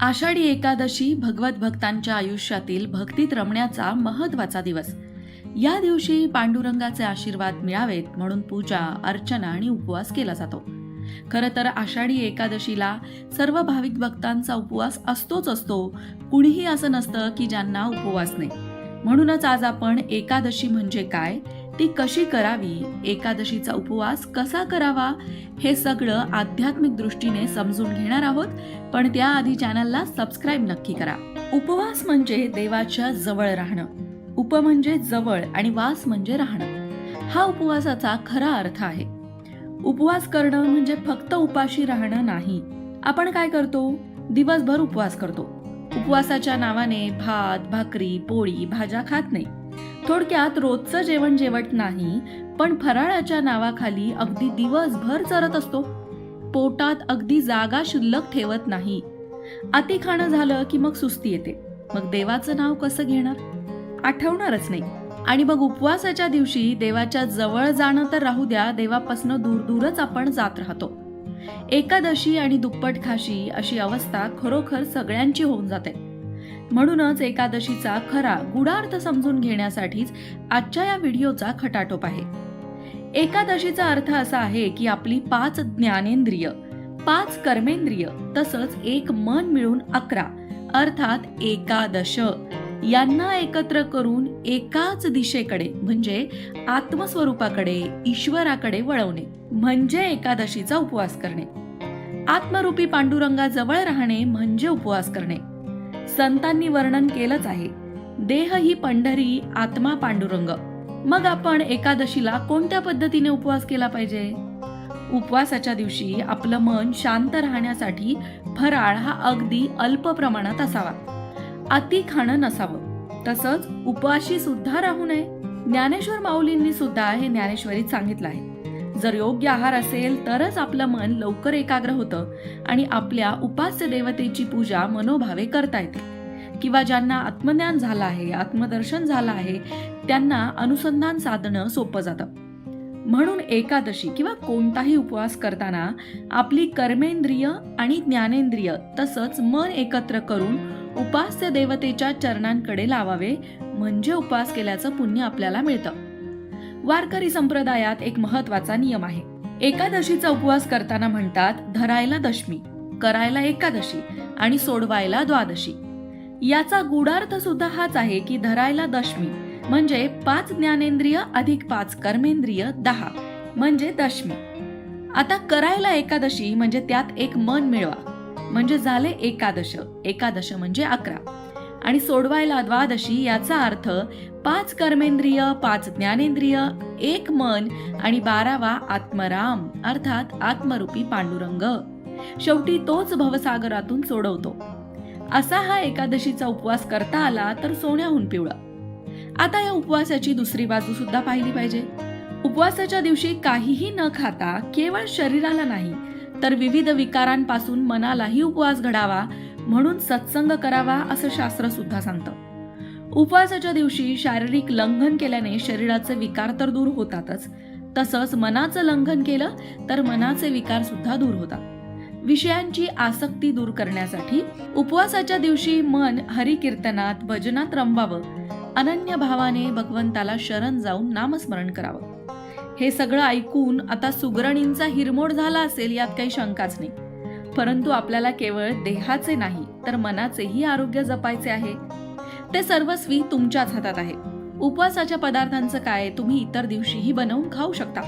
आषाढी एकादशी भगवत भक्तांच्या आयुष्यातील भक्तीत रमण्याचा महत्त्वाचा दिवस. या दिवशी पांडुरंगाचे आशीर्वाद मिळावेत म्हणून पूजा अर्चना आणि उपवास केला जातो. खरं तर आषाढी एकादशीला सर्व भाविक भक्तांचा उपवास असतोच असतो. कुणीही असं नसतं की ज्यांना उपवास नाही. म्हणूनच आज आपण एकादशी म्हणजे काय? ती कशी करावी एकादशीचा उपवास कसा करावा हे सगळं आध्यात्मिक दृष्टीने समजून घेणार आहोत पण त्याआधी चॅनलला सबस्क्राईब नक्की करा. उपवास म्हणजे देवाच्या जवळ राहणं. उप म्हणजे जवळ आणि वास म्हणजे राहणं. हा उपवासाचा खरा अर्थ आहे. उपवास करणं म्हणजे फक्त उपाशी राहणं नाही. आपण काय करतो? दिवसभर उपवास करतो. उपवासाच्या नावाने भात भाकरी पोळी भाज्या खात नाही. थोडक्यात रोजचं जेवण जेवत नाही पण फराळाच्या नावाखाली अगदी दिवसभर चरत असतो. पोटात अगदी जागा शिल्लक ठेवत नाही. अति खाणं झालं की मग सुस्ती येते. मग देवाचं नाव कसं घेणार? आठवणारच नाही. आणि मग उपवासाच्या दिवशी देवाच्या जवळ जाणं तर राहू द्या देवापासनं दूर दूरच आपण जात राहतो. एकादशी आणि दुप्पट खाशी अशी अवस्था खरोखर सगळ्यांची होऊन जाते. म्हणूनच एकादशीचा खरा गुडार्थ समजून घेण्यासाठीच आजच्या या व्हिडिओचा खटाटोप आहे. एकादशीचा अर्थ असा आहे की आपली पाच ज्ञानेंद्रिय पाच कर्मेंद्रिय तसंच एक मन मिळून अकरा अर्थात एकादश यांना एकत्र करून एकाच दिशेकडे म्हणजे आत्मस्वरूपाकडे ईश्वराकडे वळवणे म्हणजे एकादशीचा उपवास करणे. आत्मरूपी पांडुरंगाजवळ राहणे म्हणजे उपवास करणे. संतांनी वर्णन केलंच आहे. देह ही पंढरी आत्मा पांडुरंग. मग आपण एकादशीला कोणत्या पद्धतीने उपवास केला पाहिजे? उपवासाच्या दिवशी आपलं मन शांत राहण्यासाठी फराळ हा अगदी अल्प प्रमाणात असावा. अति खाणं नसावं. तसंच उपवाशी सुद्धा राहू नये. ज्ञानेश्वर माऊलींनी सुद्धा हे ज्ञानेश्वरीत सांगितलं आहे. जर योग्य आहार असेल तरच आपलं मन लवकर एकाग्र होतं आणि आपल्या उपास्य देवतेची पूजा मनोभावे करता येते. किंवा ज्यांना आत्मज्ञान झालं आहे आत्मदर्शन झालं आहे त्यांना अनुसंधान साधणं सोपं जातं. म्हणून एकादशी किंवा कोणताही उपवास करताना आपली कर्मेंद्रिय आणि ज्ञानेंद्रिय तसंच मन एकत्र करून उपास्य देवतेच्या चरणांकडे लावावे म्हणजे उपवास केल्याचं पुण्य आपल्याला मिळतं. वारकरी संप्रदायात एक महत्त्वाचा नियम आहे. एकादशीचा उपवास करताना म्हणतात धरायला दशमी करायला एकादशी आणि सोडवायला द्वादशी. याचा गुडार्थ सुद्धा हाच आहे की धरायला दशमी म्हणजे पाच ज्ञानेंद्रिय अधिक पाच कर्मेंद्रिय दहा म्हणजे दशमी. आता करायला एकादशी म्हणजे त्यात एक मन मिळवा म्हणजे झाले एकादश एकादश म्हणजे अकरा. आणि सोडवायला द्वादशी याचा अर्थ पाच कर्मेंद्रिय पाच ज्ञानेंद्रिय एक मन आणि बारावा आत्मराम अर्थात आत्मरूपी पांडुरंग. शेवटी तोच भवसागरातून सोडवतो. असा हा एकादशीचा उपवास करता आला तर सोन्याहून पिवळा. आता या उपवासाची दुसरी बाजू सुद्धा पाहिली पाहिजे. उपवासाच्या दिवशी काहीही न खाता केवळ शरीराला नाही तर विविध विकारांपासून मनालाही उपवास घडावा म्हणून सत्संग करावा असं शास्त्र सुद्धा सांगतं. उपवासाच्या दिवशी शारीरिक लंघन केल्याने शरीराचे विकार तर दूर होतातच. तसंच मनाचं लंघन केलं तर मनाचे विकार सुद्धा दूर होतात. विषयांची आसक्ती दूर करण्यासाठी उपवासाच्या दिवशी मन हरिकीर्तनात भजनात रमवावं अनन्य भावाने भगवंताला शरण जाऊन नामस्मरण करावं. हे सगळं ऐकून आता सुगरणींचा हिरमोड झाला असेल यात काही शंकाच नाही. परंतु आपल्याला केवळ देहाचे नाही तर मनाचेही आरोग्य जपायचे आहे. ते सर्वस्वी तुमच्याच हातात आहे. उपवासाच्या पदार्थांचं काय तुम्ही इतर दिवशीही बनवून खाऊ शकता.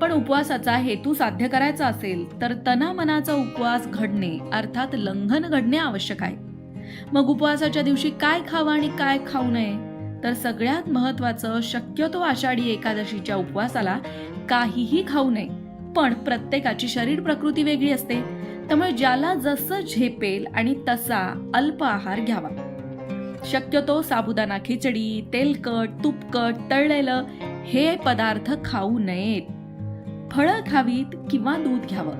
पण उपवासाचा हेतू साध्य करायचा असेल तर तना मनाचा उपवास घडणे अर्थात लंघन घडणे आवश्यक आहे. मग उपवासाच्या दिवशी काय खावं आणि काय खाऊ नये? तर सगळ्यात महत्वाचं शक्यतो आषाढी एकादशीच्या उपवासाला काहीही खाऊ नये. पण प्रत्येकाची शरीर प्रकृती वेगळी असते. त्यामुळे ज्याला जसं झेपेल आणि तसा अल्प आहार घ्यावा. शक्यतो साबुदाणा खिचडी तेलकट तुपकट तळलेलं हे पदार्थ खाऊ नयेत. फळं खावीत किंवा दूध घ्यावं.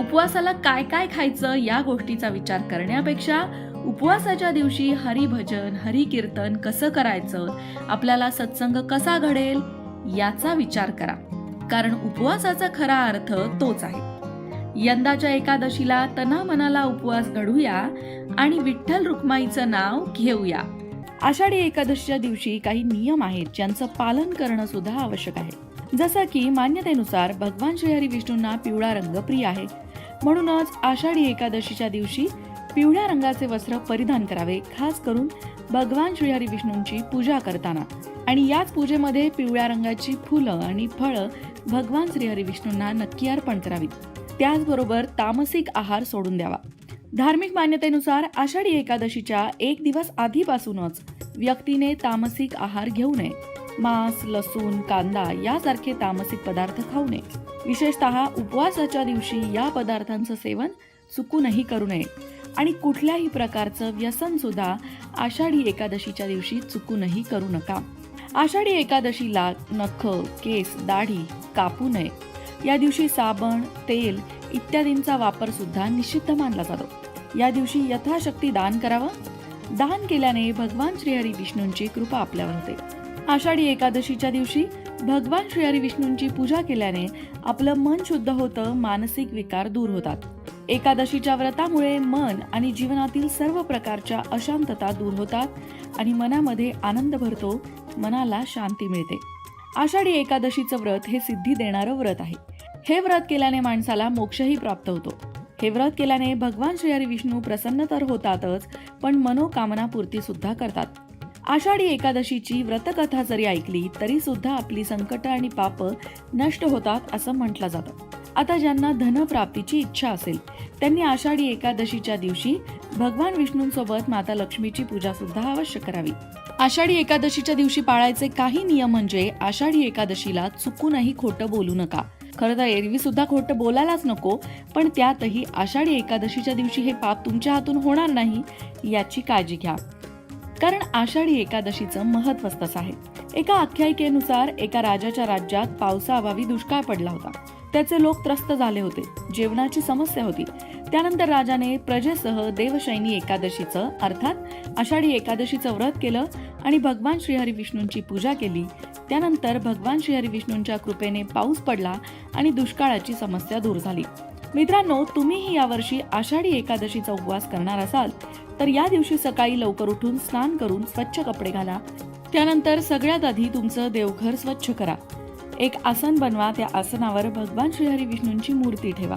उपवासाला काय काय खायचं या गोष्टीचा विचार करण्यापेक्षा उपवासाच्या दिवशी हरिभजन हरिकीर्तन कसं करायचं आपल्याला सत्संग कसा घडेल याचा विचार करा. कारण उपवासाचा खरा अर्थ तोच आहे. यंदाच्या एकादशीला तना मनाला उपवास घडूया आणि विठ्ठल रुक्माईचं नाव घेऊया. आषाढी एकादशीच्या दिवशी काही नियम आहेत ज्यांचं पालन करणं सुद्धा आवश्यक आहे. जसं की मान्यतेनुसार भगवान श्रीहरी विष्णूंना पिवळा रंग प्रिय आहे. म्हणूनच आषाढी एकादशीच्या दिवशी पिवळ्या रंगाचे वस्त्र परिधान करावे खास करून भगवान श्रीहरी विष्णूंची पूजा करताना. आणि याच पूजेमध्ये पिवळ्या रंगाची फुलं आणि फळं भगवान श्रीहरी विष्णूंना नक्की अर्पण करावीत. त्याचबरोबर तामसिक आहार सोडून द्यावा. धार्मिक मान्यतेनुसार आषाढी एकादशीच्या एक दिवस आधीपासूनच व्यक्तीने तामसिक आहार घेऊ नये. मांस लसूण कांदा यासारखे तामसिक पदार्थ खाऊ नये. विशेषतः उपवासाच्या दिवशी या पदार्थांचं सेवन चुकूनही करू नये. आणि कुठल्याही प्रकारचं व्यसन सुद्धा आषाढी एकादशीच्या दिवशी चुकूनही करू नका. आषाढी एकादशीला नख केस दाढी कापू नये. या दिवशी साबण तेल इत्यादींचा वापर सुद्धा निषिद्ध मानला जातो. या दिवशी यथाशक्ती दान करावं. दान केल्याने भगवान श्रीहरी विष्णूंची कृपा आपल्यावर होते. आषाढी एकादशीच्या दिवशी भगवान श्रीहरी विष्णूंची पूजा केल्याने आपलं मन शुद्ध होतं मानसिक विकार दूर होतात. एकादशीच्या व्रतामुळे मन आणि जीवनातील सर्व प्रकारच्या अशांतता दूर होतात आणि मनामध्ये आनंद भरतो मनाला शांती मिळते. आषाढी एकादशीचं व्रत हे सिद्धी देणारं व्रत आहे. हे व्रत केल्याने माणसाला मोक्षही प्राप्त होतो. हे व्रत केल्याने भगवान श्रीहरी विष्णू प्रसन्न तर होतातच पण मनोकामना पूर्ती सुद्धा करतात. आषाढी एकादशीची व्रतकथा जरी ऐकली तरी सुद्धा आपली संकट आणि पाप नष्ट होतात असं म्हटलं जातं. आता ज्यांना धनप्राप्तीची इच्छा असेल त्यांनी आषाढी एकादशीच्या दिवशी भगवान विष्णूंसोबत माता लक्ष्मीची पूजा सुद्धा अवश्य करावी. आषाढी एकादशीच्या दिवशी पाळायचे काही नियम म्हणजे आषाढी एकादशीला चुकूनही खोटं बोलू नका. खरं तर एरवी सुद्धा खोटं बोलायलाच नको पण त्यातही आषाढी एकादशीच्या दिवशी हे पाप तुमच्या हातून होणार नाही याची काळजी घ्या. कारण आषाढी एकादशीचं महत्त्व तसं आहे. एका आख्यायिकेनुसार एका राजाच्या राज्यात पावसाअभावी दुष्काळ पडला होता. त्याचे लोक त्रस्त झाले होते. जेवणाची समस्या होती. त्यानंतर राजाने प्रजेसह देवशैनी एकादशीचं अर्थात आषाढी एकादशीचं व्रत केलं आणि भगवान श्रीहरी विष्णूंची पूजा केली. त्यानंतर भगवान श्रीहरी विष्णूंच्या कृपेने पाऊस पडला आणि दुष्काळाची समस्या दूर झाली. मित्रांनो तुम्हीही यावर्षी आषाढी एकादशीचा उपवास करणार असाल तर या दिवशी सकाळी लवकर उठून स्नान करून स्वच्छ कपडे घाला. त्यानंतर सगळ्यात आधी तुमचं देवघर स्वच्छ करा. एक आसन बनवा त्या आसनावर भगवान श्रीहरी विष्णूंची मूर्ती ठेवा.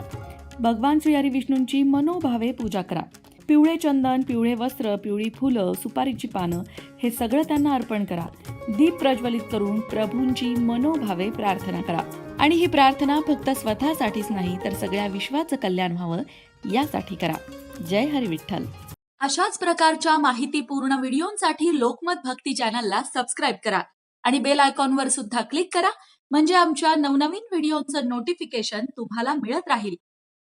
भगवान श्रीहरी विष्णूंची मनोभावे पूजा करा. पिवळे चंदन पिवळे वस्त्र पिवळी फुलं सुपारीची पानं हे सगळं त्यांना अर्पण करा. दीप प्रज्वलित करून प्रभूंची मनोभावे प्रार्थना करा. आणि ही प्रार्थना फक्त स्वतःसाठीच नाही तर सगळ्या विश्वाचं कल्याण व्हावं यासाठी करा. जय हरी विठ्ठल. अशाच प्रकारच्या माहितीपूर्ण व्हिडिओंसाठी लोकमत भक्ती चॅनलला सबस्क्राईब करा आणि बेल आयकॉनवर सुद्धा क्लिक करा म्हणजे आमच्या नवनवीन व्हिडिओचं नोटिफिकेशन तुम्हाला मिळत राहील.